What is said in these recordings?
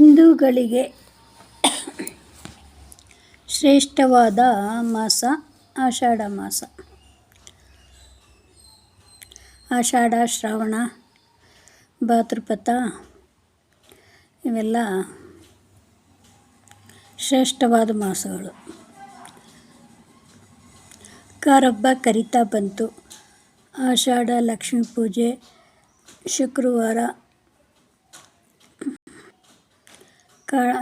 ಹಿಂದೂಗಳಿಗೆ ಶ್ರೇಷ್ಠವಾದ ಮಾಸ, ಆಷಾಢ ಮಾಸ. ಆಷಾಢ, ಶ್ರಾವಣ ಭಾತೃಪತ ಇವೆಲ್ಲ ಶ್ರೇಷ್ಠವಾದ ಮಾಸಗಳು. ಕಾರಬ್ಬ ಕರಿತಾ ಬಂತು. ಆಷಾಢ, ಲಕ್ಷ್ಮೀ ಪೂಜೆ, ಶುಕ್ರವಾರ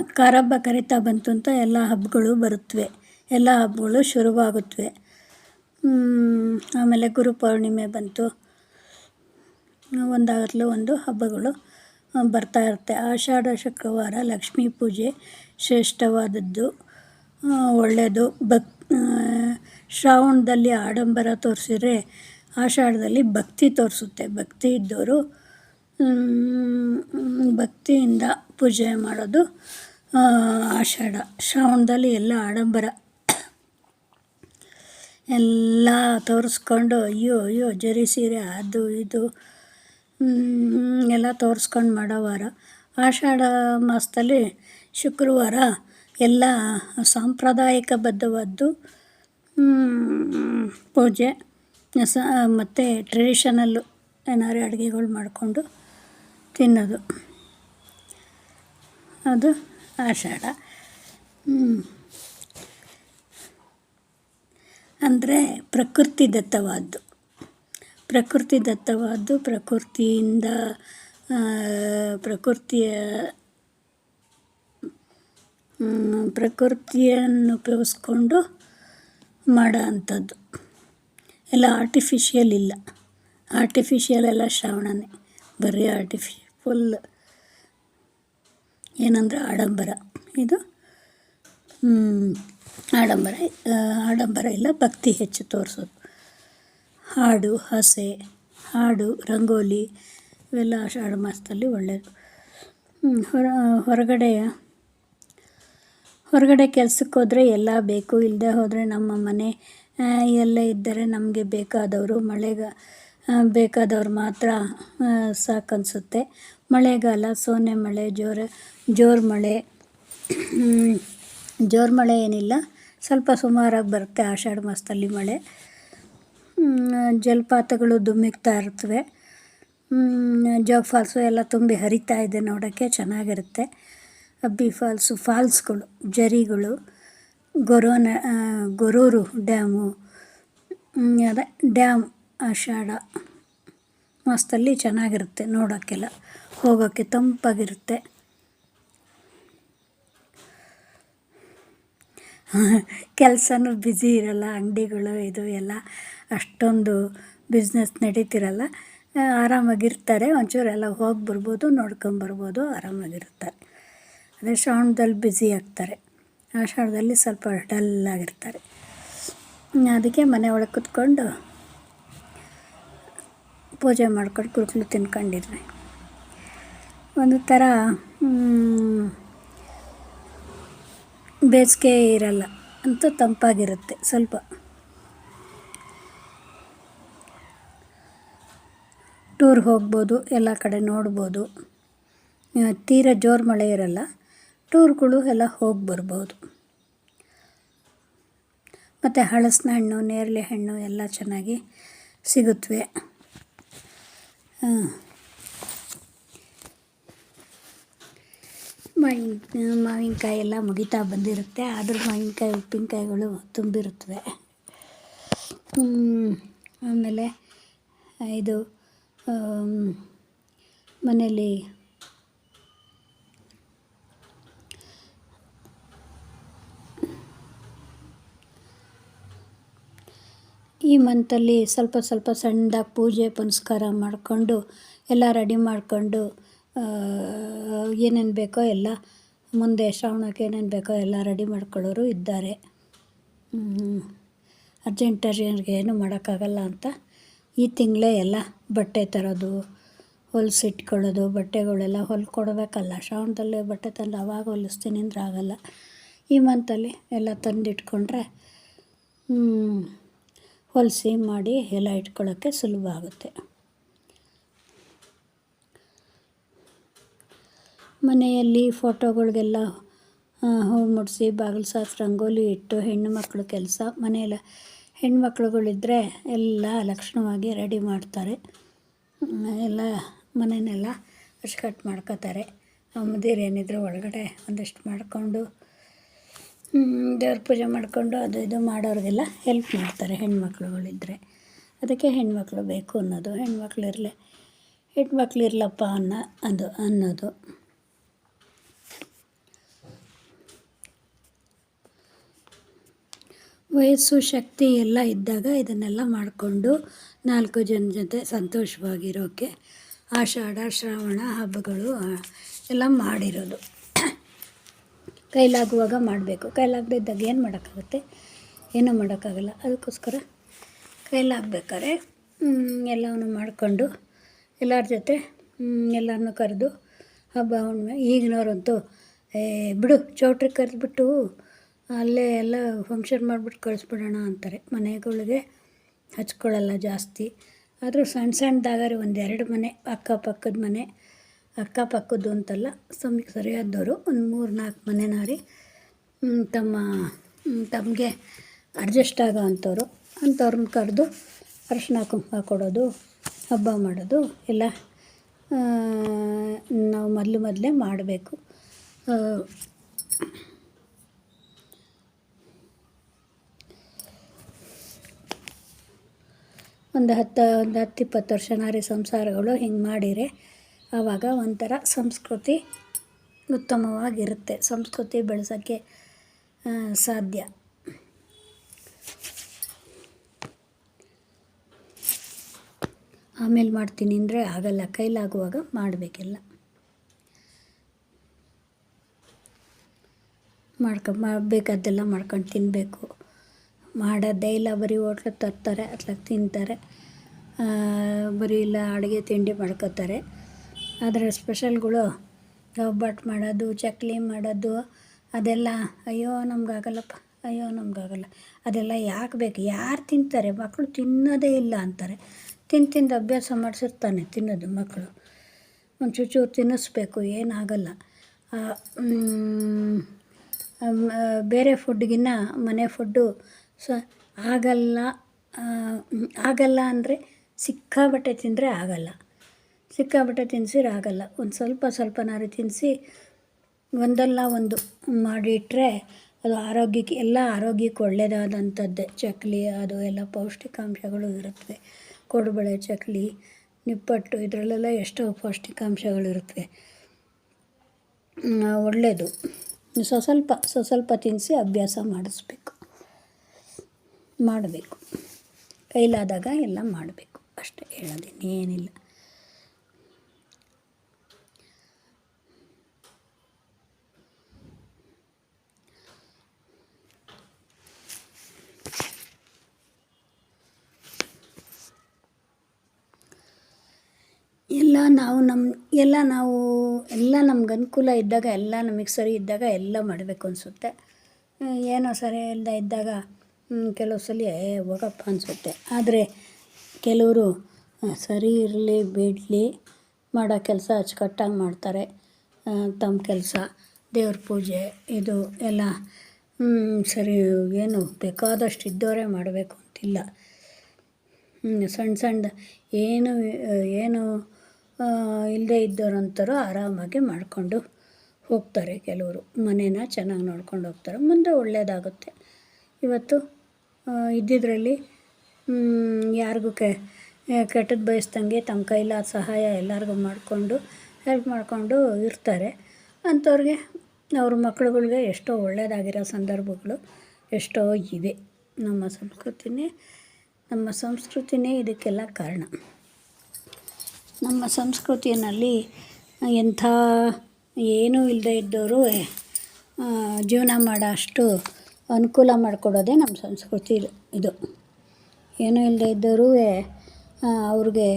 ಕಾರಬ್ಬ ಕರಿತಾ ಬಂತು ಅಂತ ಎಲ್ಲ ಹಬ್ಬಗಳು ಬರುತ್ತವೆ ಎಲ್ಲ ಹಬ್ಬಗಳು ಶುರುವಾಗುತ್ತವೆ ಆಮೇಲೆ ಗುರು ಪೌರ್ಣಿಮೆ ಬಂತು. ಒಂದಾಗಲು ಒಂದು ಹಬ್ಬಗಳು ಬರ್ತಾ ಇರುತ್ತೆ. ಆಷಾಢ, ಶುಕ್ರವಾರ, ಲಕ್ಷ್ಮೀ ಪೂಜೆ ಶ್ರೇಷ್ಠವಾದದ್ದು ಒಳ್ಳೆಯದು ಭಕ್ ಶ್ರಾವಣದಲ್ಲಿ ಆಡಂಬರ ತೋರಿಸಿದ್ರೆ ಆಷಾಢದಲ್ಲಿ ಭಕ್ತಿ ತೋರಿಸುತ್ತೆ. ಭಕ್ತಿ ಇದ್ದವರು ಭಕ್ತಿಯಿಂದ ಪೂಜೆ ಮಾಡೋದು ಆಷಾಢ. ಶ್ರಾವಣದಲ್ಲಿ ಎಲ್ಲ ಆಡಂಬರ ಎಲ್ಲ ತೋರಿಸ್ಕೊಂಡು, ಅಯ್ಯೋ ಅಯ್ಯೋ, ಜರಿ ಸೀರೆ ಅದು ಇದು ಎಲ್ಲ ತೋರಿಸ್ಕೊಂಡು ಮಾಡೋ ವಾರ. ಆಷಾಢ ಮಾಸದಲ್ಲಿ ಶುಕ್ರವಾರ ಎಲ್ಲ ಸಾಂಪ್ರದಾಯಿಕಬದ್ಧವಾದ್ದು ಪೂಜೆ. ಸ, ಮತ್ತು ಟ್ರೆಡಿಷನಲ್ಲು ಏನಾದ್ರು ಅಡುಗೆಗಳು ಮಾಡಿಕೊಂಡು ತಿನ್ನೋದು. ಅದು ಆಷಾಢ. ಅಂದರೆ ಪ್ರಕೃತಿ ದತ್ತವಾದ್ದು. ಪ್ರಕೃತಿ ದತ್ತವಾದ್ದು, ಪ್ರಕೃತಿಯಿಂದ ಪ್ರಕೃತಿಯ ಪ್ರಕೃತಿಯನ್ನು ಉಪಯೋಗಿಸ್ಕೊಂಡು ಮಾಡೋ ಅಂಥದ್ದು. ಎಲ್ಲ ಆರ್ಟಿಫಿಷಿಯಲ್ ಇಲ್ಲ. ಆರ್ಟಿಫಿಷಿಯಲ್ ಎಲ್ಲ ಶ್ರಾವಣನೇ. ಬರೀ ಆರ್ಟಿಫಿ ಫುಲ್ ಏನಂದರೆ ಆಡಂಬರ. ಇದು ಆಡಂಬರ. ಆಡಂಬರ ಇಲ್ಲ, ಭಕ್ತಿ ಹೆಚ್ಚು ತೋರಿಸೋದು. ಹಾಡು, ಹಸೆ, ಹಾಡು, ರಂಗೋಲಿ, ಇವೆಲ್ಲ ಆಷಾಢ ಮಾಸದಲ್ಲಿ ಒಳ್ಳೆಯದು ಹೊರ, ಹೊರಗಡೆ ಹೊರಗಡೆ ಕೆಲ್ಸಕ್ಕೆ ಹೋದರೆ ಎಲ್ಲ ಬೇಕು. ಇಲ್ಲದೆ ಹೋದರೆ ನಮ್ಮ ಮನೆ ಎಲ್ಲ ಇದ್ದರೆ ನಮಗೆ ಬೇಕಾದವರು, ಮಳೆಗ ಬೇಕಾದವ್ರು ಮಾತ್ರ ಸಾಕನ್ನಿಸುತ್ತೆ ಮಳೆಗಾಲ, ಸೋನೆ ಮಳೆ, ಜೋರ, ಜೋರು ಮಳೆ. ಜೋರು ಮಳೆ ಏನಿಲ್ಲ. ಸ್ವಲ್ಪ ಸುಮಾರಾಗಿ ಬರುತ್ತೆ ಆಷಾಢ ಮಾಸದಲ್ಲಿ ಮಳೆ. ಜಲಪಾತಗಳು ಧುಮ್ಮಿಕ್ತಾ ಇರ್ತವೆ. ಜೋಗ್ ಫಾಲ್ಸು ಎಲ್ಲ ತುಂಬಿ ಹರಿತಾ ಇದೆ ನೋಡೋಕ್ಕೆ ಚೆನ್ನಾಗಿರುತ್ತೆ. ಅಬ್ಬಿ ಫಾಲ್ಸು, ಫಾಲ್ಸ್ಗಳು, ಜರಿಗಳು, ಗೊರೋನ ಗೊರೂರು ಡ್ಯಾಮು. ಅದೇ ಡ್ಯಾಮ್ ಆಷಾಢ ಮಾಸದಲ್ಲಿ ಚೆನ್ನಾಗಿರುತ್ತೆ ನೋಡೋಕ್ಕೆಲ್ಲ ಹೋಗೋಕ್ಕೆ ತಂಪಾಗಿರುತ್ತೆ. ಕೆಲಸನೂ ಬ್ಯುಸಿ ಇರಲ್ಲ, ಅಂಗಡಿಗಳು ಇದು ಎಲ್ಲ ಅಷ್ಟೊಂದು ಬಿಸ್ನೆಸ್ ನಡೀತಿರಲ್ಲ. ಆರಾಮಾಗಿರ್ತಾರೆ, ಒಂಚೂರು ಎಲ್ಲ ಹೋಗಿ ಬರ್ಬೋದು ನೋಡ್ಕೊಂಬರ್ಬೋದು ಆರಾಮಾಗಿರ್ತಾರೆ. ಅದೇ ಶ್ರಾವಣದಲ್ಲಿ ಬ್ಯುಸಿ ಆಗ್ತಾರೆ. ಆಷಾಢದಲ್ಲಿ ಸ್ವಲ್ಪ ಡಲ್ಲಾಗಿರ್ತಾರೆ ಅದಕ್ಕೆ ಮನೆ ಒಳಗೆ ಕೂತ್ಕೊಂಡು ಪೂಜೆ ಮಾಡ್ಕೊಂಡು ಕುರುಕಲು ತಿನ್ಕೊಂಡಿರ್ರಿ ಒಂದು ಥರ ಬೇಸಿಗೆ ಇರಲ್ಲ ಅಂತೂ ತಂಪಾಗಿರುತ್ತೆ ಸ್ವಲ್ಪ. ಟೂರ್ ಹೋಗ್ಬೋದು, ಎಲ್ಲ ಕಡೆ ನೋಡ್ಬೋದು. ತೀರ ಜೋರು ಮಳೆ ಇರಲ್ಲ, ಟೂರ್ಗಳು ಎಲ್ಲ ಹೋಗಿ ಬರ್ಬೋದು. ಮತ್ತು ಹಳಸಿನ ಹಣ್ಣು, ನೇರಳೆ ಹಣ್ಣು ಎಲ್ಲ ಚೆನ್ನಾಗಿ ಸಿಗುತ್ತವೆ ಮಾವಿನ ಮಾವಿನಕಾಯಿ ಎಲ್ಲ ಮುಗಿತಾ ಬಂದಿರುತ್ತೆ. ಆದರೂ ಮಾವಿನಕಾಯಿ, ಉಪ್ಪಿನಕಾಯಿಗಳು ತುಂಬಿರುತ್ತವೆ. ಆಮೇಲೆ ಇದು ಮನೇಲಿ ಈ ಮಂತಲ್ಲಿ ಸ್ವಲ್ಪ ಸ್ವಲ್ಪ ಸಣ್ಣದಾಗಿ ಪೂಜೆ ಪುನಸ್ಕಾರ ಮಾಡಿಕೊಂಡು ಎಲ್ಲ ರೆಡಿ ಮಾಡಿಕೊಂಡು ಏನೇನು ಬೇಕೋ ಎಲ್ಲ ಮುಂದೆ ಶ್ರಾವಣಕ್ಕೆ ಏನೇನು ಬೇಕೋ ಎಲ್ಲ ರೆಡಿ ಮಾಡ್ಕೊಳ್ಳೋರು ಇದ್ದಾರೆ. ಅರ್ಜೆಂಟ್ ಅರ್ಜೆಂಟ್ಗೆ ಏನು ಮಾಡೋಕ್ಕಾಗಲ್ಲ ಅಂತ ಈ ತಿಂಗಳೇ ಎಲ್ಲ ಬಟ್ಟೆ ತರೋದು ಹೊಲ್ಸಿಟ್ಕೊಳ್ಳೋದು ಬಟ್ಟೆಗಳೆಲ್ಲ ಹೊಲ್ಕೊಡ್ಬೇಕಲ್ಲ ಶ್ರಾವಣದಲ್ಲಿ ಬಟ್ಟೆ ತಂದು ಅವಾಗ ಹೊಲಿಸ್ತೀನಿ ಅಂದ್ರೆ ಆಗೋಲ್ಲ. ಈ ಮಂತಲ್ಲಿ ಎಲ್ಲ ತಂದಿಟ್ಕೊಂಡ್ರೆ ಹೊಲಿಸಿ ಮಾಡಿ ಎಲ್ಲ ಇಟ್ಕೊಳ್ಳೋಕ್ಕೆ ಸುಲಭ ಆಗುತ್ತೆ. ಮನೆಯಲ್ಲಿ ಫೋಟೋಗಳಿಗೆಲ್ಲ ಹೂ ಮುಡಿಸಿ, ಬಾಗಿಲು ಸಾಸಿ ರಂಗೋಲಿ ಇಟ್ಟು ಹೆಣ್ಣು ಮಕ್ಕಳು ಕೆಲಸ, ಮನೆಯಲ್ಲ ಹೆಣ್ಮಕ್ಳುಗಳಿದ್ದರೆ ಎಲ್ಲ ಲಕ್ಷಣವಾಗಿ ರೆಡಿ ಮಾಡ್ತಾರೆ. ಎಲ್ಲ ಮನೆಯನ್ನೆಲ್ಲ ಅಚ್ಕಟ್ಟು ಮಾಡ್ಕೋತಾರೆ. ಅಮ್ಮದಿರು ಏನಿದ್ರು ಒಳಗಡೆ ಒಂದಷ್ಟು ಮಾಡಿಕೊಂಡು ದೇವ್ರ ಪೂಜೆ ಮಾಡಿಕೊಂಡು ಅದು ಇದು ಮಾಡೋರಿಗೆಲ್ಲ ಹೆಲ್ಪ್ ಮಾಡ್ತಾರೆ ಹೆಣ್ಮಕ್ಳುಗಳಿದ್ದರೆ ಅದಕ್ಕೆ ಹೆಣ್ಮಕ್ಳು ಬೇಕು ಅನ್ನೋದು. ಹೆಣ್ಮಕ್ಳು ಇರಲಿ ಹೆಣ್ಮಕ್ಳು ಇರಲಪ್ಪ ಅನ್ನೋ, ಅದು ಅನ್ನೋದು. ವಯಸ್ಸು, ಶಕ್ತಿ ಎಲ್ಲ ಇದ್ದಾಗ ಇದನ್ನೆಲ್ಲ ಮಾಡಿಕೊಂಡು ನಾಲ್ಕು ಜನ ಜೊತೆ ಸಂತೋಷವಾಗಿರೋಕ್ಕೆ ಆಷಾಢ, ಶ್ರಾವಣ ಹಬ್ಬಗಳು ಎಲ್ಲ ಮಾಡಿರೋದು. ಕೈಲಾಗುವಾಗ ಮಾಡಬೇಕು. ಕೈಲಾಗದಿದ್ದಾಗ ಏನು ಮಾಡೋಕ್ಕಾಗುತ್ತೆ? ಏನೂ ಮಾಡೋಕ್ಕಾಗಲ್ಲ. ಅದಕ್ಕೋಸ್ಕರ ಕೈಲಾಗಬೇಕಾದ್ರೆ ಎಲ್ಲವನ್ನು ಮಾಡಿಕೊಂಡು ಎಲ್ಲರ ಜೊತೆ ಎಲ್ಲರನ್ನೂ ಕರೆದು ಹಬ್ಬ ಹುಣ್ಣಿಮೆ ಈಗಿನವ್ರಂತೂ ಏ, ಬಿಡು, ಚೌಟ್ರಿಗೆ ಕರೆದ್ಬಿಟ್ಟು ಅಲ್ಲೇ ಎಲ್ಲ ಫಂಕ್ಷನ್ ಮಾಡಿಬಿಟ್ಟು ಕಳಿಸ್ಬಿಡೋಣ ಅಂತಾರೆ. ಮನೆಗಳಿಗೆ ಹಚ್ಕೊಳ್ಳಲ್ಲ ಜಾಸ್ತಿ. ಆದರೂ ಸಣ್ಣ ಸಣ್ಣದಾಗಾರೆ ಒಂದೆರಡು ಮನೆ, ಅಕ್ಕಪಕ್ಕದ ಮನೆ, ಅಕ್ಕಪಕ್ಕದ್ದು ಅಂತಲ್ಲ ಸಮಕ್ಕೆ ಸರಿಯಾದವರು ಒಂದು ಮೂರು ನಾಲ್ಕು ಮನೆನಾರಿ ತಮ್ಮ ತಮಗೆ ಅಡ್ಜಸ್ಟ್ ಆಗೋ ಅಂಥವ್ರು. ಅಂಥವ್ರನ್ನ ಕರೆದು ಅರಿಶಿನ ಕುಂಕುಮ ಕೊಡೋದು, ಹಬ್ಬ ಮಾಡೋದು ಎಲ್ಲ ನಾವು ಮೊದಲು ಮೊದಲೇ ಮಾಡಬೇಕು. ಒಂದು ಹತ್ತು ಒಂದು ಹತ್ತು, ಇಪ್ಪತ್ತು ವರ್ಷ ನಾರಿ ಸಂಸಾರಗಳು ಹಿಂಗೆ ಮಾಡಿರೆ ಆವಾಗ ಒಂಥರ ಸಂಸ್ಕೃತಿ ಉತ್ತಮವಾಗಿರುತ್ತೆ. ಸಂಸ್ಕೃತಿ ಬೆಳೆಸೋಕ್ಕೆ ಸಾಧ್ಯ. ಆಮೇಲೆ ಮಾಡ್ತೀನಿ ಅಂದರೆ ಆಗಲ್ಲ. ಕೈಲಾಗುವಾಗ ಮಾಡಬೇಕೆಲ್ಲ. ಮಾಡ್ಕೊ ಬೇಕಾದ್ದೆಲ್ಲ ಮಾಡ್ಕೊಂಡು ತಿನ್ನಬೇಕು ಮಾಡೋದೇ ಇಲ್ಲ, ಬರೀ ಹೋಟ್ಲಿಗೆ ತರ್ತಾರೆ ಅತ್ಲಾಗ ತಿಂತಾರೆ. ಬರೀ ಇಲ್ಲ, ಅಡುಗೆ ತಿಂಡಿ ಮಾಡ್ಕೋತಾರೆ. ಆದರೆ ಸ್ಪೆಷಲ್ಗಳು ಒಬ್ಬಟ್ಟು ಮಾಡೋದು, ಚಕ್ಲಿ ಮಾಡೋದು, ಅದೆಲ್ಲ ಅಯ್ಯೋ ನಮಗಾಗಲ್ಲಪ್ಪ ಅಯ್ಯೋ ನಮಗಾಗಲ್ಲ ಅದೆಲ್ಲ ಯಾಕೆ ಬೇಕು? ಯಾರು ತಿಂತಾರೆ? ಮಕ್ಕಳು ತಿನ್ನೋದೇ ಇಲ್ಲ ಅಂತಾರೆ. ತಿಂದು ತಿಂದು ಅಭ್ಯಾಸ ಮಾಡಿಸಿರ್ತಾನೆ ತಿನ್ನೋದು ಮಕ್ಕಳು ಒಂದು ಚೂರು ತಿನ್ನಿಸ್ಬೇಕು ಏನಾಗಲ್ಲ ಬೇರೆ ಫುಡ್ಗಿನ್ನ ಮನೆ ಫುಡ್ಡು ಸ, ಆಗಲ್ಲ ಆಗಲ್ಲ ಅಂದರೆ ಸಿಕ್ಕಾಪಟ್ಟೆ ತಿಂದರೆ ಆಗಲ್ಲ. ಸಿಕ್ಕಾಪಟ್ಟೆ ತಿನ್ಸಿದ್ರೆ ಆಗಲ್ಲ. ಒಂದು ಸ್ವಲ್ಪ ಸ್ವಲ್ಪನಾದ್ರು ತಿನ್ನಿಸಿ ಒಂದಲ್ಲ ಒಂದು ಮಾಡಿಟ್ಟರೆ ಅದು ಆರೋಗ್ಯಕ್ಕೆ, ಎಲ್ಲ ಆರೋಗ್ಯಕ್ಕೆ ಒಳ್ಳೆಯದಾದಂಥದ್ದೇ ಚಕ್ಲಿ, ಅದು ಎಲ್ಲ ಪೌಷ್ಟಿಕಾಂಶಗಳು ಇರುತ್ತವೆ ಕೊಡುಬಳೆ ಚಕ್ಲಿ, ನಿಪ್ಪಟ್ಟು, ಇದರಲ್ಲೆಲ್ಲ ಎಷ್ಟೋ ಪೌಷ್ಟಿಕಾಂಶಗಳಿರುತ್ತವೆ ಒಳ್ಳೆಯದು ಸ್ವಸ್ವಲ್ಪ ಸ್ವಲ್ಪ ಸ್ವಲ್ಪ ತಿನ್ನಿಸಿ ಅಭ್ಯಾಸ ಮಾಡಿಸ್ಬೇಕು. ಮಾಡಬೇಕು. ಕೈಲಾದಾಗ ಎಲ್ಲ ಮಾಡಬೇಕು. ಅಷ್ಟೇ ಏನಿಲ್ಲ. ಎಲ್ಲ ನಾವು ನಮ್ಮ ಎಲ್ಲ ನಾವು, ಎಲ್ಲ ನಮ್ಗೆ ಅನುಕೂಲ ಇದ್ದಾಗ, ಎಲ್ಲ ನಮಗೆ ಸರಿ ಇದ್ದಾಗ ಎಲ್ಲ ಮಾಡಬೇಕು ಅನಿಸುತ್ತೆ. ಏನೋ ಸರಿ ಇಲ್ಲದೆ ಇದ್ದಾಗ ಕೆಲವು ಸಲ ಹೋಗಪ್ಪ ಅನಿಸುತ್ತೆ. ಆದರೆ, ಕೆಲವರು ಸರಿ ಇರಲಿ, ಬಿಡಲಿ ಮಾಡೋ ಕೆಲಸ ಅಚ್ಚುಕಟ್ಟಾಗಿ ಮಾಡ್ತಾರೆ. ತಮ್ಮ ಕೆಲಸ, ದೇವ್ರ ಪೂಜೆ, ಇದು ಎಲ್ಲ ಸರಿ, ಏನು ಬೇಕಾದಷ್ಟು ಇದ್ದವರೇ ಮಾಡಬೇಕು ಅಂತಿಲ್ಲ. ಸಣ್ಣ ಸಣ್ಣ ಏನು ಏನು ಇಲ್ಲದೇ ಇದ್ದವರಂತರೂ ಆರಾಮಾಗಿ ಮಾಡಿಕೊಂಡು ಹೋಗ್ತಾರೆ ಕೆಲವರು. ಮನೇನ ಚೆನ್ನಾಗಿ ನೋಡ್ಕೊಂಡು ಹೋಗ್ತಾರೆ. ಮುಂದೆ ಒಳ್ಳೆಯದಾಗುತ್ತೆ ಇವತ್ತು ಇದ್ದಿದ್ದರಲ್ಲಿ ಯಾರಿಗೂ ಕೆ ಕೆಟ್ಟದ್ದು ಬಯಸ್ದಂಗೆ ತಮ್ಮ ಕೈಲಾದ ಸಹಾಯ ಎಲ್ಲರಿಗೂ ಮಾಡಿಕೊಂಡು ಹೆಲ್ಪ್ ಮಾಡಿಕೊಂಡು ಇರ್ತಾರೆ. ಅಂಥವ್ರಿಗೆ, ಅವ್ರ ಮಕ್ಕಳುಗಳಿಗೆ ಎಷ್ಟೋ ಒಳ್ಳೆಯದಾಗಿರೋ ಸಂದರ್ಭಗಳು ಎಷ್ಟೋ ಇವೆ ನಮ್ಮ ಸಂಸ್ಕೃತಿನೇ ನಮ್ಮ ಸಂಸ್ಕೃತಿನೇ ಇದಕ್ಕೆಲ್ಲ ಕಾರಣ. ನಮ್ಮ ಸಂಸ್ಕೃತಿಯಲ್ಲಿ ಎಂಥ ಏನೂ ಇಲ್ಲದೆ ಇದ್ದವರು ಜೀವನ ಮಾಡೋ ಅಷ್ಟು ಅನುಕೂಲ ಮಾಡಿಕೊಡೋದೇ ನಮ್ಮ ಸಂಸ್ಕೃತಿ ಇದು. ಏನೂ ಇಲ್ಲದೆ ಇದ್ದರೂ ಅವ್ರಿಗೆ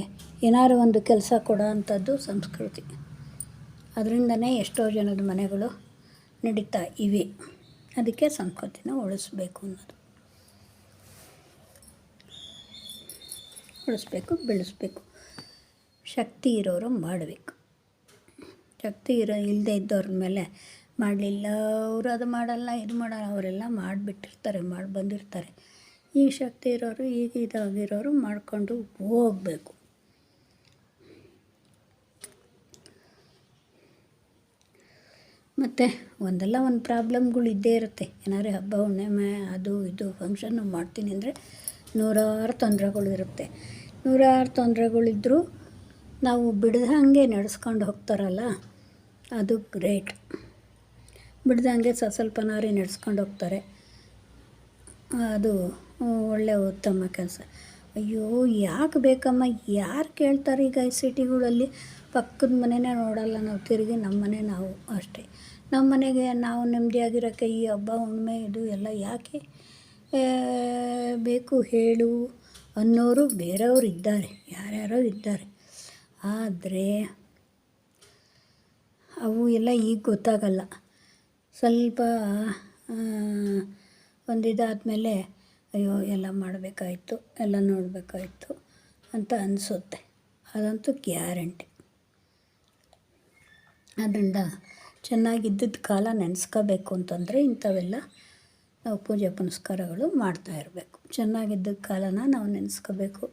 ಏನಾದ್ರು ಒಂದು ಕೆಲಸ ಕೊಡೋ ಅಂಥದ್ದು ಸಂಸ್ಕೃತಿ. ಅದರಿಂದನೇ ಎಷ್ಟೋ ಜನದ ಮನೆಗಳು ನಡೀತಾ ಇವೆ. ಅದಕ್ಕೆ ಸಂಸ್ಕೃತಿನ ಉಳಿಸ್ಬೇಕು ಅನ್ನೋದು. ಉಳಿಸ್ಬೇಕು, ಬೆಳೆಸ್ಬೇಕು. ಶಕ್ತಿ ಇರೋರು ಮಾಡಬೇಕು. ಶಕ್ತಿ ಇರೋ ಇಲ್ಲದೆ ಇದ್ದವ್ರ ಮೇಲೆ ಮಾಡಲಿಲ್ಲ, ಅವರು ಅದು ಮಾಡಲ್ಲ, ಇದು ಮಾಡಲ್ಲ, ಅವರೆಲ್ಲ ಮಾಡಿಬಿಟ್ಟಿರ್ತಾರೆ, ಮಾಡಿ ಬಂದಿರ್ತಾರೆ. ಈ ಶಕ್ತಿ ಇರೋರು, ಈಗ ಇದಾಗಿರೋರು ಮಾಡಿಕೊಂಡು ಹೋಗಬೇಕು. ಮತ್ತು ಒಂದಲ್ಲ ಒಂದು ಪ್ರಾಬ್ಲಮ್ಗಳು ಇದ್ದೇ ಇರುತ್ತೆ. ಏನಾದ್ರು ಹಬ್ಬ, ಹುಣ್ಣಿಮೆ, ಅದು ಇದು ಫಂಕ್ಷನ್ನು ಮಾಡ್ತೀನಿ ಅಂದರೆ ನೂರಾರು ತೊಂದರೆಗಳು ಇರುತ್ತೆ. ನೂರಾರು ತೊಂದರೆಗಳಿದ್ದರೂ ನಾವು ಬಿಡ್ದಂಗೆ ನಡೆಸ್ಕೊಂಡು ಹೋಗ್ತಾರಲ್ಲ, ಅದು ಗ್ರೇಟ್ ಬಿಡ್ದಂಗೆ ಸ, ಸ್ವಲ್ಪನಾರಿ ನಡೆಸ್ಕೊಂಡು ಹೋಗ್ತಾರೆ. ಅದು ಒಳ್ಳೆಯ ಉತ್ತಮ ಕೆಲಸ. ಅಯ್ಯೋ, ಯಾಕೆ ಬೇಕಮ್ಮ? ಯಾರು ಕೇಳ್ತಾರೆ ಈಗ ಈ ಸಿಟಿಗಳಲ್ಲಿ? ಪಕ್ಕದ ಮನೆನೇ ನೋಡಲ್ಲ ನಾವು, ತಿರುಗಿ ನಮ್ಮ ಮನೆ ನಾವು ಅಷ್ಟೇ. ನಮ್ಮ ಮನೆಗೆ ನಾವು ನೆಮ್ಮದಿಯಾಗಿರೋಕ್ಕೆ ಈ ಹಬ್ಬ, ಹುಣ್ಣಿಮೆ, ಇದು ಎಲ್ಲ ಯಾಕೆ? ಬೇಕು ಹೇಳು ಅನ್ನೋರು ಬೇರೆಯವರು ಇದ್ದಾರೆ. ಯಾರ್ಯಾರೋ ಇದ್ದಾರೆ. ಆದರೆ, ಅವು ಎಲ್ಲ ಈಗ ಗೊತ್ತಾಗಲ್ಲ. ಸ್ವಲ್ಪ ಒಂದಿದಾದಮೇಲೆ ಅಯ್ಯೋ, ಎಲ್ಲ ಮಾಡಬೇಕಾಯ್ತು, ಎಲ್ಲ ನೋಡಬೇಕಾಯ್ತು ಅಂತ ಅನಿಸುತ್ತೆ. ಅದಂತೂ ಗ್ಯಾರಂಟಿ. ಆದ್ದರಿಂದ ಚೆನ್ನಾಗಿದ್ದಿದ್ದ ಕಾಲ ನೆನೆಸ್ಕೋಬೇಕು ಅಂತಂದರೆ ಇಂಥವೆಲ್ಲ ನಾವು ಪೂಜೆ ಪುನಸ್ಕಾರಗಳು ಮಾಡ್ತಾ ಇರಬೇಕು. ಚೆನ್ನಾಗಿದ್ದ ಕಾಲನ ನಾವು ನೆನೆಸ್ಕೋಬೇಕು.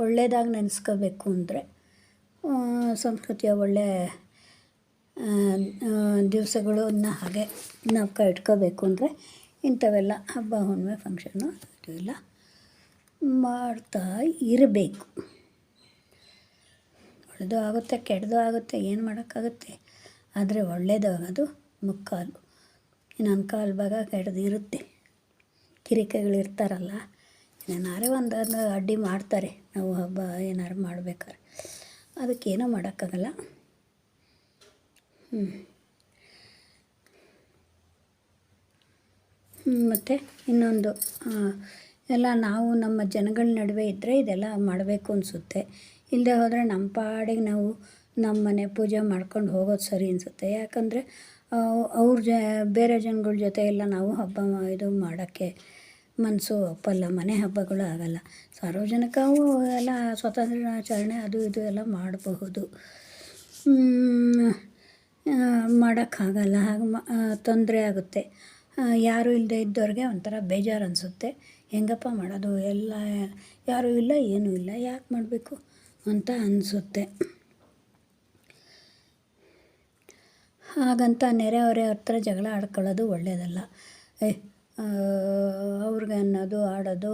ಒಳ್ಳೆಯದಾಗಿ ನೆನೆಸ್ಕೋಬೇಕು ಅಂದರೆ ಸಂಸ್ಕೃತಿಯ ಒಳ್ಳೆಯ ದಿವಸಗಳನ್ನ ಹಾಗೆ ನಾವು ಇಟ್ಕೋಬೇಕು ಅಂದರೆ ಇಂಥವೆಲ್ಲ ಹಬ್ಬ, ಹುಣ್ಣಿಮೆ ಫಂಕ್ಷನ್ನು ಇದೆಲ್ಲ ಮಾಡ್ತಾ ಇರಬೇಕು. ಒಳ್ಳೆಯದು ಆಗುತ್ತೆ ಕೆಟ್ಟದು ಆಗುತ್ತೆ, ಏನು ಮಾಡೋಕ್ಕಾಗುತ್ತೆ? ಆದರೆ ಒಳ್ಳೆಯದು ಆಗೋದು ಮುಕ್ಕಾಲು. ಇನ್ನೊಂದು ಕಾಲು ಭಾಗ ಕೆಟ್ಟದು ಇರುತ್ತೆ. ಕಿರಿಕೆಗಳು ಇರ್ತಾರಲ್ಲ, ಏನಾರೇ ಒಂದು ಅಡ್ಡಿ ಮಾಡ್ತಾರೆ, ನಾವು ಹಬ್ಬ ಏನಾರು ಮಾಡ್ಬೇಕಾದ್ರೆ ಅದಕ್ಕೇನೂ ಮಾಡೋಕ್ಕಾಗಲ್ಲ. ಮತ್ತು ಇನ್ನೊಂದು ಎಲ್ಲ ನಾವು ನಮ್ಮ ಜನಗಳ ನಡುವೆ ಇದ್ದರೆ ಇದೆಲ್ಲ ಮಾಡಬೇಕು ಅನಿಸುತ್ತೆ. ಇಲ್ಲದೆ ಹೋದರೆ ನಮ್ಮ ಪಾಡಿಗೆ ನಾವು ನಮ್ಮ ಮನೆ ಪೂಜೆ ಮಾಡ್ಕೊಂಡು ಹೋಗೋದು ಸರಿ ಅನಿಸುತ್ತೆ. ಯಾಕಂದರೆ ಅವ್ರ ಜ, ಬೇರೆ ಜನಗಳ ಜೊತೆ ಎಲ್ಲ ನಾವು ಹಬ್ಬ ಇದು ಮಾಡೋಕ್ಕೆ ಮನಸ್ಸು ಒಪ್ಪಲ್ಲ, ಮನೆ ಹಬ್ಬಗಳು ಆಗಲ್ಲ. ಸಾರ್ವಜನಿಕವೂ ಎಲ್ಲ ಸ್ವಾತಂತ್ರ್ಯ ಆಚರಣೆ, ಅದು ಇದು ಎಲ್ಲ ಮಾಡಬಹುದು. ಮಾಡೋಕ್ಕಾಗಲ್ಲ. ಹಾಗೆ ಮ ತೊಂದರೆ ಆಗುತ್ತೆ. ಯಾರೂ ಇಲ್ಲದೆ ಇದ್ದವ್ರಿಗೆ ಒಂಥರ ಬೇಜಾರು ಅನಿಸುತ್ತೆ ಹೆಂಗಪ್ಪ ಮಾಡೋದು? ಎಲ್ಲ, ಯಾರೂ ಇಲ್ಲ, ಏನೂ ಇಲ್ಲ. ಯಾಕೆ ಮಾಡಬೇಕು ಅಂತ ಅನಿಸುತ್ತೆ. ಹಾಗಂತ ನೆರೆಯವರೆ ಹತ್ರ ಜಗಳ ಆಡ್ಕೊಳ್ಳೋದು ಒಳ್ಳೆಯದಲ್ಲ ಏ ಅವ್ರಿಗೆ ಅನ್ನೋದು, ಆಡೋದು,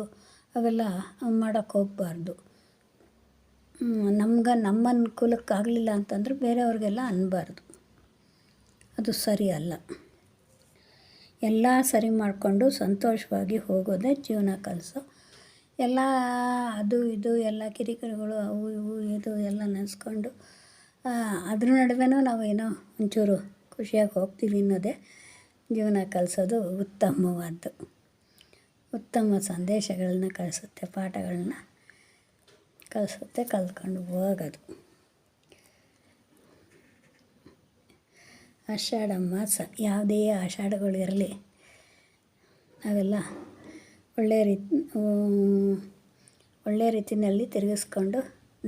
ಅವೆಲ್ಲ ಮಾಡೋಕ್ಕೆ ಹೋಗ್ಬಾರ್ದು. ನಮ್ಗೆ ನಮ್ಮ ಅನುಕೂಲಕ್ಕಾಗಲಿಲ್ಲ ಅಂತಂದ್ರೆ ಬೇರೆಯವ್ರಿಗೆಲ್ಲ ಅನ್ನಬಾರ್ದು ಅದು ಸರಿ ಅಲ್ಲ. ಎಲ್ಲ ಸರಿ ಮಾಡಿಕೊಂಡು ಸಂತೋಷವಾಗಿ ಹೋಗೋದೇ ಜೀವನ ಕಲಿಸೋ ಎಲ್ಲ ಅದು ಇದು ಎಲ್ಲ ಕಿರಿಕಿರಿಗಳು ಅವು ಇವು ಇದು ಎಲ್ಲ ನೆನೆಸ್ಕೊಂಡು ಅದ್ರ ನಡುವೆ ನಾವು ಏನೋ ಒಂಚೂರು ಖುಷಿಯಾಗಿ ಹೋಗ್ತೀವಿ ಅನ್ನೋದೇ ಜೀವನ ಕಲಿಸೋದು ಉತ್ತಮವಾದ್ದು. ಉತ್ತಮ ಸಂದೇಶಗಳನ್ನ ಕಳಿಸುತ್ತೆ, ಪಾಠಗಳನ್ನ ಕಲಿಸುತ್ತೆ, ಕಲ್ತ್ಕೊಂಡು ಹೋಗೋದು. ಆಷಾಢ ಮಾಸ ಯಾವುದೇ ಆಷಾಢಗಳಿರಲಿ ನಾವೆಲ್ಲ ಒಳ್ಳೆಯ ರೀತಿ ಒಳ್ಳೆಯ ರೀತಿಯಲ್ಲಿ ತಿರುಗಿಸ್ಕೊಂಡು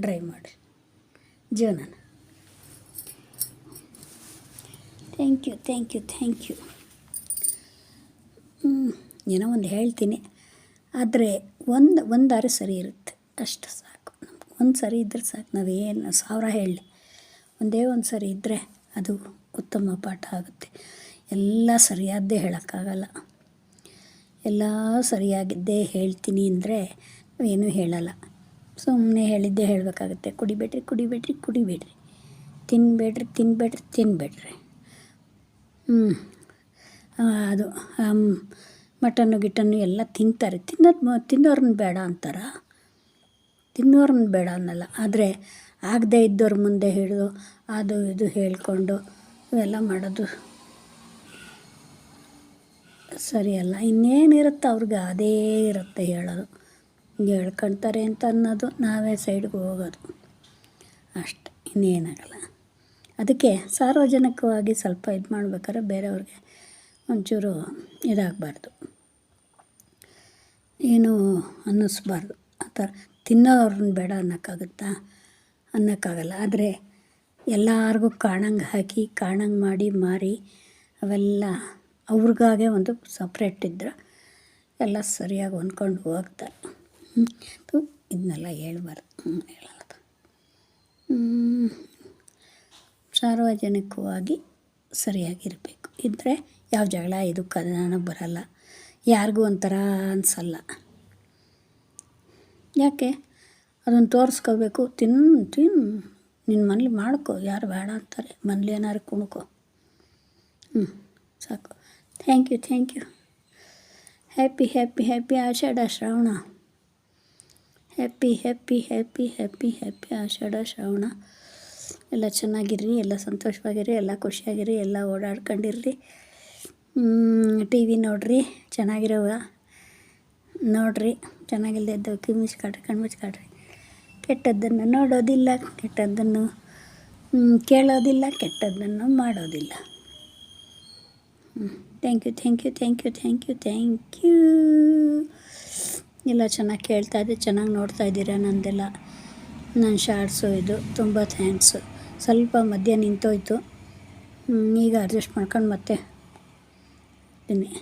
ಡ್ರೈವ್ ಮಾಡಿ ಜೀವನನ. Thank you thank you thank you. ಏನೋ ಒಂದು ಹೇಳ್ತೀನಿ. ಆದರೆ ಒಂದು, ಒಂದಾರು ಸರಿ ಇರುತ್ತೆ. ಅಷ್ಟು ಸಾಕು. ಒಂದು ಸರಿ ಇದ್ದರೆ ಸಾಕು. ನಾವೇನು ಸಾವಿರ ಹೇಳಿ ಒಂದೇ ಒಂದು ಸರಿ ಇದ್ದರೆ ಅದು ಉತ್ತಮ ಪಾಠ ಆಗುತ್ತೆ. ಎಲ್ಲ ಸರಿಯಾದ್ದೇ ಹೇಳೋಕ್ಕಾಗಲ್ಲ. ಎಲ್ಲ ಸರಿಯಾಗಿದ್ದೇ ಹೇಳ್ತೀನಿ ಅಂದರೆ ಏನೂ ಹೇಳಲ್ಲ. ಸುಮ್ಮನೆ ಹೇಳಿದ್ದೇ ಹೇಳಬೇಕಾಗುತ್ತೆ. ಕುಡಿಬೇಡ್ರಿ ಕುಡಿಬೇಡ್ರಿ ಕುಡಿಬೇಡ್ರಿ. ತಿನ್ನಬೇಡ್ರಿ ತಿನ್ನಬೇಡ್ರಿ ತಿನ್ನಬೇಡ್ರಿ ಹ್ಞೂ ಅದು ಮಟನ್ನು ಗಿಟನ್ನು ಎಲ್ಲ ತಿಂತಾರೆ. ತಿನ್ನೋದು ತಿನ್ನೋರನ್ನ ಬೇಡ ಅಂತಾರ? ತಿನ್ನೋರನ್ನ ಬೇಡ ಅನ್ನಲ್ಲ. ಆದರೆ ಆಗದೇ ಇದ್ದವ್ರ ಮುಂದೆ ಹಿಡಿದು ಅದು ಇದು ಹೇಳಿಕೊಂಡು ಇವೆಲ್ಲ ಮಾಡೋದು ಸರಿಯಲ್ಲ. ಇನ್ನೇನಿರುತ್ತೆ ಅವ್ರಿಗೆ ಅದೇ ಇರುತ್ತೆ ಹೇಳೋದು. ಹೇಳ್ಕೊಳ್ತಾರೆ ಅಂತ ಅನ್ನೋದು ನಾವೇ ಸೈಡ್ಗೆ ಹೋಗೋದು. ಅಷ್ಟೆ, ಇನ್ನೇನಾಗಲ್ಲ. ಅದಕ್ಕೆ ಸಾರ್ವಜನಿಕವಾಗಿ ಸ್ವಲ್ಪ ಇದು ಮಾಡ್ಬೇಕಾದ್ರೆ ಬೇರೆಯವ್ರಿಗೆ ಒಂಚೂರು ಇದಾಗಬಾರ್ದು. ಏನು ಅನ್ನಿಸ್ಬಾರ್ದು. ಆ ಥರ ತಿನ್ನೋರನ್ನ ಬೇಡ ಅನ್ನೋಕ್ಕಾಗುತ್ತಾ? ಅನ್ನೋಕ್ಕಾಗಲ್ಲ. ಆದರೆ ಎಲ್ಲರಿಗೂ ಕಾಣಂಗೆ ಹಾಕಿ, ಕಾಣಂಗೆ ಮಾಡಿ, ಮಾರಿ, ಅವೆಲ್ಲ ಅವ್ರಿಗಾಗೆ ಒಂದು ಸಪ್ರೇಟ್ ಇದ್ದರೆ ಎಲ್ಲ ಸರಿಯಾಗಿ ಹೊಂದ್ಕೊಂಡು ಹೋಗ್ತಾರೆ ಇದನ್ನೆಲ್ಲ ಹೇಳ್ಬಾರ್ದು. ಹೇಳಲ್ಲ. ಸಾರ್ವಜನಿಕವಾಗಿ ಸರಿಯಾಗಿರಬೇಕು. ಇದ್ದರೆ ಯಾವ ಜಗಳ, ಇದು ಕದನ ಬರಲ್ಲ. ಯಾರಿಗೂ ಒಂಥರ ಅನಿಸಲ್ಲ. ಯಾಕೆ? ಅದನ್ನು ತೋರಿಸ್ಕೋಬೇಕು ತಿನ್ನು ತಿನ್ನು ನಿನ್ನ ಮನೇಲಿ ಮಾಡ್ಕೊ, ಯಾರು ಬೇಡ ಅಂತಾರೆ. ಮನೇಲಿ ಏನಾರು ಕುಣ್ಕೊ. ಹ್ಞೂ ಸಾಕು. Thank you thank you happy happy happy Ashadha Shravana. Happy happy happy happy happy Ashadha Shravana. ಎಲ್ಲ ಚೆನ್ನಾಗಿರ್ರಿ, ಎಲ್ಲ ಸಂತೋಷವಾಗಿರಿ ಎಲ್ಲ ಖುಷಿಯಾಗಿರಿ ಎಲ್ಲ ಓಡಾಡ್ಕೊಂಡಿರ್ರಿ. ಟಿ ವಿ ನೋಡಿರಿ ಚೆನ್ನಾಗಿರೋವ ನೋಡಿರಿ. ಚೆನ್ನಾಗಿಲ್ಲದೆ ಇದ್ದವು ಕಿವಿ ಮುಚ್ಕೊಳ್ರಿ ಕೆಟ್ಟದ್ದನ್ನು ನೋಡೋದಿಲ್ಲ, ಕೆಟ್ಟದ್ದನ್ನು ಕೇಳೋದಿಲ್ಲ, ಕೆಟ್ಟದ್ದನ್ನು ಮಾಡೋದಿಲ್ಲ. Thank you thank you thank you thank you thank you ಎಲ್ಲ ಚೆನ್ನಾಗಿ ಕೇಳ್ತಾ ಇದೆ ಚೆನ್ನಾಗಿ ನೋಡ್ತಾ ಇದ್ದೀರಾ ನಂದೆಲ್ಲ? ನನ್ನ ಶಾರ್ಟ್ಸು ಇದು, ತುಂಬ ಥ್ಯಾಂಕ್ಸು. ಸ್ವಲ್ಪ ಮಧ್ಯ ನಿಂತೋಯ್ತು. ಈಗ ಅಡ್ಜಸ್ಟ್ ಮಾಡ್ಕೊಂಡು ಮತ್ತೆ ಇದ್ದೀನಿ